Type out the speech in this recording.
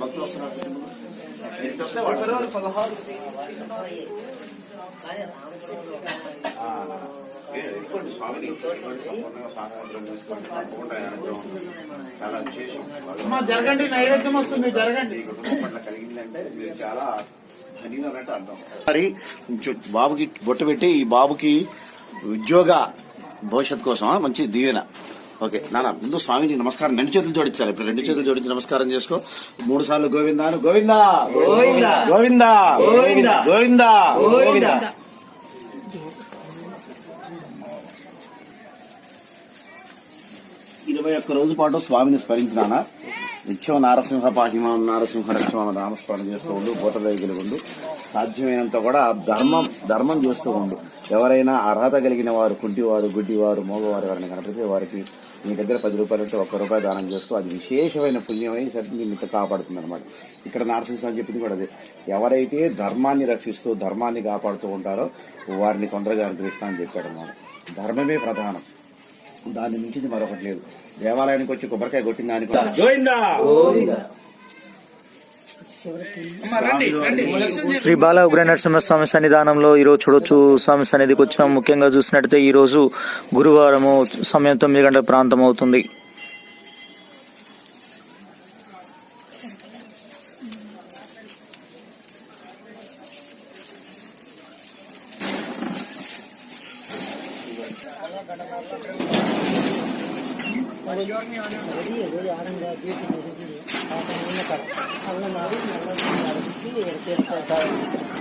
భక్తులు వస్తున్నారు వస్తే పదహారు స్వామిని సంపూర్ణంగా తప్పకుండా చాలా విశేషం జరగండి నైవేద్యం వస్తుంది జరగండి. కుటుంబం పట్ల కలిగిందంటే మీరు చాలా అర్థం మరి బాబుకి బొట్టు పెట్టి ఈ బాబుకి ఉద్యోగ భవిష్యత్ కోసం మంచి దీవెన. ఓకే. నాన్న ముందు స్వామిని నమస్కారం. రెండు చేతులు జోడించాలి. ఇప్పుడు రెండు చేతులు జోడించి నమస్కారం చేసుకో. మూడు సార్లు గోవిందా. గోవిందా? గోవిందా. గోవిందా? గోవిందా. ఇరవై ఒక్క రోజు పాటు స్వామిని స్మరించినానా నిత్యం నారసింహ పాహిమాం నారసింహ రక్షమామ నామస్మరణ చేస్తూ ఉండు భూతదయ ఉండు. సాధ్యమైనంత కూడా ధర్మం ధర్మం చేస్తూ ఉండు. ఎవరైనా అర్హత కలిగిన వారు కుంటివారు గుడ్డివారు మోగవారు ఎవరైనా కనపడితే వారికి మీ దగ్గర పది రూపాయలు అంటే ఒక్క రూపాయి దానం చేస్తూ అది విశేషమైన పుణ్యమై సరి నిమిత్త కాపాడుతుంది అనమాట ఇక్కడ నారసింహ అని చెప్పింది కూడా అదే. ఎవరైతే ధర్మాన్ని రక్షిస్తూ ధర్మాన్ని కాపాడుతూ ఉంటారో వారిని తొందరగా అనుగ్రహిస్తా అని చెప్పాడు అన్నమాట ధర్మమే ప్రధానం. దాన్ని మించింది మరొకటి లేదు. దేవాలయానికి వచ్చి కొబ్బరికాయ కొట్టిన దానికి శ్రీ బాల ఉగ్ర నరసింహస్వామి సన్నిధానంలో ఈ రోజు చూడొచ్చు. స్వామి సన్నిధికి వచ్చినాం ముఖ్యంగా చూసినట్టయితే ఈ రోజు గురువారము సమయం తొమ్మిది గంటల ప్రాంతం అవుతుంది. ஒடி ஏதோ யாருங்க வீட்டுக்கு ஒதுக்கி அவங்க மாதிரி நல்லா அரைச்சி எடுத்து எடுத்து